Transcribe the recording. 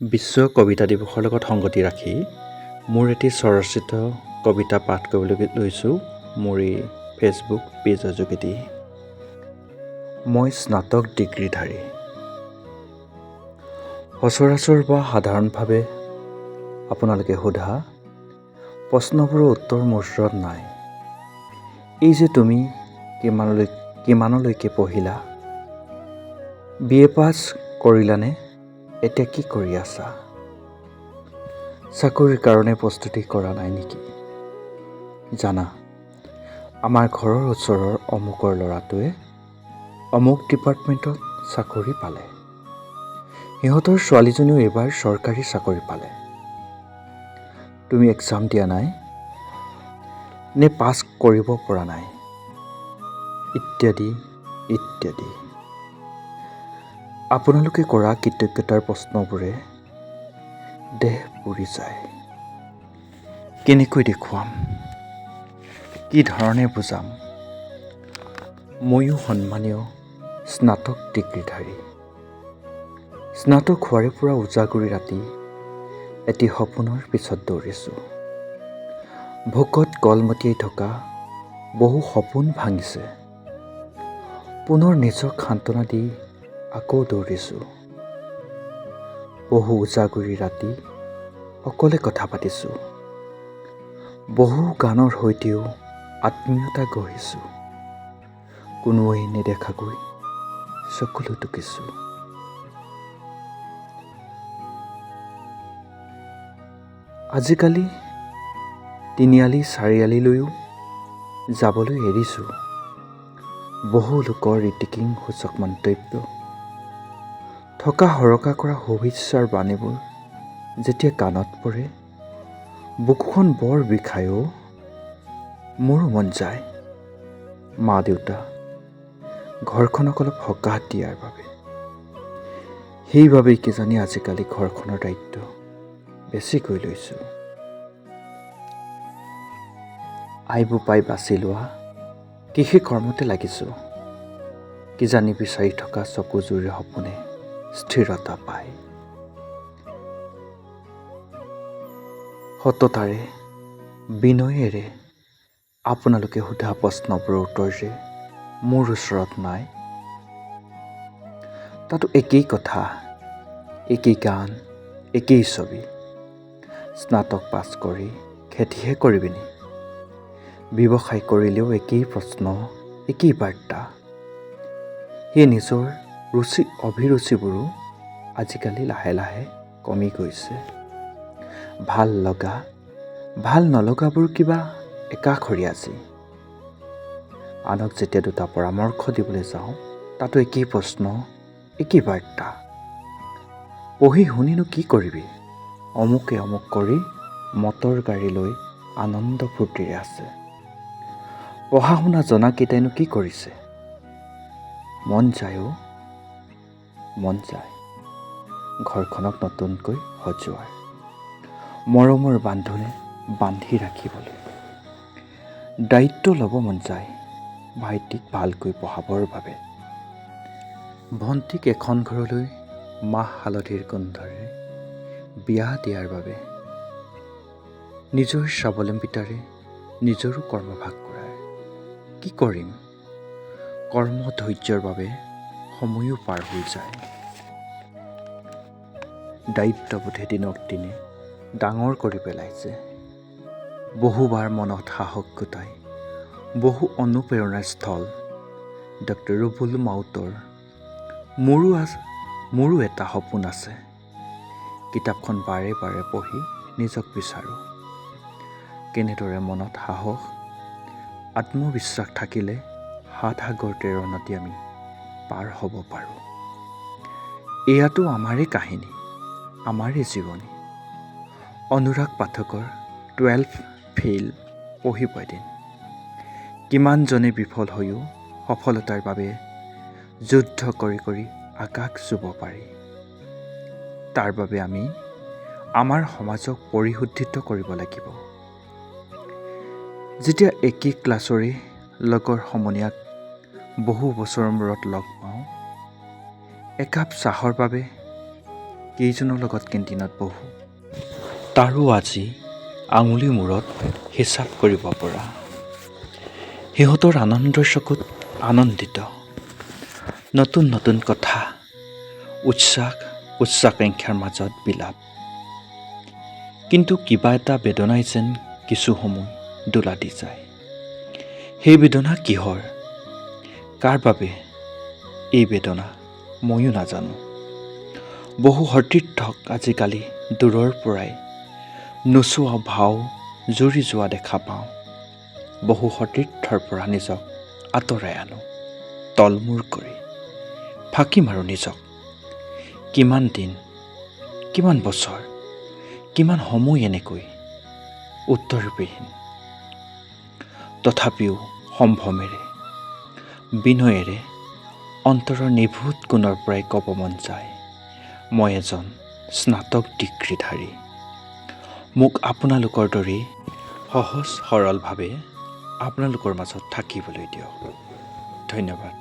বিশ্ব কবিতা দিৱসৰ লগত সংগতি ৰাখি মোৰ এটি স্বৰচিত কবিতা পাঠ কৰিবলৈ লৈছোঁ মোৰ এই ফেচবুক পেজৰ যোগেদি। মই স্নাতক ডিগ্ৰীধাৰী। সচৰাচৰ বা সাধাৰণভাৱে আপোনালোকে সোধা প্ৰশ্নবোৰৰ উত্তৰ মোৰ ওচৰত নাই। এই যে তুমি কিমানলৈ কিমানলৈকে পঢ়িলা? বি এ পাছ কৰিলানে? এতিয়া কি কৰি আছা? চাকৰিৰ কাৰণে প্ৰস্তুতি কৰা নাই নেকি? জানা, আমাৰ ঘৰৰ ওচৰৰ অমুকৰ ল'ৰাটোৱে অমুক ডিপাৰ্টমেণ্টত চাকৰি পালে। সিহঁতৰ ছোৱালীজনীও এইবাৰ চৰকাৰী চাকৰি পালে। তুমি এক্সাম দিয়া নাই? নে পাছ কৰিব পৰা নাই? ইত্যাদি ইত্যাদি। আপোনালোকে কৰা কৃতজ্ঞতাৰ প্ৰশ্নবোৰে দেহ পুৰি যায়। কেনেকৈ দেখুৱাম? কি ধৰণে বুজাম? ময়ো সন্মানীয় স্নাতক ডিগ্ৰীধাৰী। স্নাতক হোৱাৰে পৰা উজাগৰি ৰাতি এটি সপোনৰ পিছত দৌৰিছোঁ। ভোকত কলমতিয়াই থকা বহু সপোন ভাঙিছে। পুনৰ নিজক সান্তনা দি আকৌ দৌৰিছোঁ। বহু উজাগৰি ৰাতি অকলে কথা পাতিছোঁ। বহু গানৰ সৈতেও আত্মীয়তা গঢ়িছোঁ। কোনোৱেই নেদেখাকৈ চকুলো টুকিছোঁ। আজিকালি তিনিআলি চাৰিআলিলৈও যাবলৈ এৰিছোঁ। বহু লোকৰ ঋতিকিং সূচক মন্তব্য। থকা সৰকা কৰা শুভেচ্ছাৰ বাণীবোৰ যেতিয়া কাণত পৰে বুকুখন বৰ বিষায়ো মোৰো মন যায়। মা দেউতা ঘৰখনক অলপ সকাহ দিয়াৰ বাবে। সেইবাবেই কিজানি আজিকালি ঘৰখনৰ দায়িত্ব বেছিকৈ লৈছোঁ। আই বোপাই বাছি লোৱা কৃষি কৰ্মতে লাগিছোঁ। কিজানি বিচাৰি থকা চকুযোৰে সপোনে স্থিৰতা পায়। সততাৰে বিনয়েৰে আপোনালোকে সোধা প্ৰশ্নবোৰৰ উত্তৰ যে মোৰ ওচৰত নাই। তাতো একেই কথা একেই গান একেই ছবি। স্নাতক পাছ কৰি খেতিহে কৰিবিনি। ব্যৱসায় কৰিলেও একেই প্ৰশ্ন একেই বাৰ্তা। সেই নিজৰ ৰুচি অভিৰুচিবোৰো আজিকালি লাহে লাহে কমি গৈছে। ভাল লগা ভাল নলগাবোৰ কিবা একাষৰীয়া আজি। আনক যেতিয়া দুটা পৰামৰ্শ দিবলৈ যাওঁ তাতো একেই প্ৰশ্ন একেই বাৰ্তা। পঢ়ি শুনিনো কি কৰিবি? অমুকে অমুক কৰি মটৰ গাড়ী লৈ আনন্দ ফূৰ্তিৰে আছে। পঢ়া শুনা জনাকেইটাইনো কি কৰিছে? মন যায়ো মন যায়। ঘৰখনক নতুনকৈ সজোৱাৰ। মৰমৰ বান্ধোনে বান্ধি ৰাখিবলৈ। দায়িত্ব ল'ব মন যায় ভাইটিক ভালকৈ পঢ়াবৰ বাবে। ভণ্টিক এখন ঘৰলৈ মাহ হালধিৰ গোন্ধৰে বিয়া দিয়াৰ বাবে। নিজৰ স্বাৱলম্বিতাৰে নিজৰো কৰ্মভাগ কৰাৰ কি কৰিম? কৰ্ম ধৈৰ্যৰ বাবে সময়ো পাৰ হৈ যায়। দায়িত্ববোধে দিনক দিনে ডাঙৰ কৰি পেলাইছে। বহুবাৰ মনত সাহস গোটাই বহু অনুপ্ৰেৰণাৰ স্থল। ডক্টৰ ৰুবুল মাউতৰ মোৰো আছ মোৰো এটা সপোন আছে। কিতাপখন বাৰে বাৰে পঢ়ি নিজক বিচাৰোঁ। কেনেদৰে মনত সাহস আত্মবিশ্বাস থাকিলে সাত সাগৰ নদী আমি পাৰ হ'ব পাৰোঁ। এয়াতো আমাৰেই কাহিনী আমাৰেই জীৱনী। অনুৰাগ পাঠকৰ টুৱেলভ ফেইল পঢ়িব এদিন। কিমানজনে বিফল হৈও সফলতাৰ বাবে যুদ্ধ কৰি কৰি আকাশ চুব পাৰি। তাৰ বাবে আমি আমাৰ সমাজক পৰিশুদ্ধিত কৰিব লাগিব। যেতিয়া একেই ক্লাছৰে লগৰ সমনীয়াক বহু বছৰৰ মূৰত লগ পাওঁ। একাপ চাহৰ বাবে কেইজনৰ লগত কেণ্টিনত বহোঁ। তাৰো আজি আঙুলি মূৰত হিচাপ কৰিব পৰা। সিহঁতৰ আনন্দৰ চকুত আনন্দিত। নতুন নতুন কথা উৎসাহ উচ্চাকাংক্ষাৰ মাজত বিলাপ। কিন্তু কিবা এটা বেদনাই যেন কিছু সময় দোলা দি যায়। সেই বেদনা কিহৰ? কাৰ বাবে এই বেদনা ময়ো নাজানো। বহু সতীৰ্থক আজিকালি দূৰৰ পৰাই নোচোৱা ভাও জুৰি যোৱা দেখা পাওঁ। বহু সতীৰ্থৰ পৰা নিজক আঁতৰাই আনো তলমূৰ কৰি ফাঁকি মাৰোঁ নিজক। কিমান দিন কিমান বছৰ কিমান সময় এনেকৈ উত্তৰবিহীন। তথাপিও সম্ভ্ৰমেৰে বিনয়েৰে অন্তৰৰ নিভূত কোণৰ পৰাই ক'ব মন যায় মই এজন স্নাতক ডিগ্ৰীধাৰী। মোক আপোনালোকৰ দৰেই সহজ সৰলভাৱে আপোনালোকৰ মাজত থাকিবলৈ দিয়ক। ধন্যবাদ।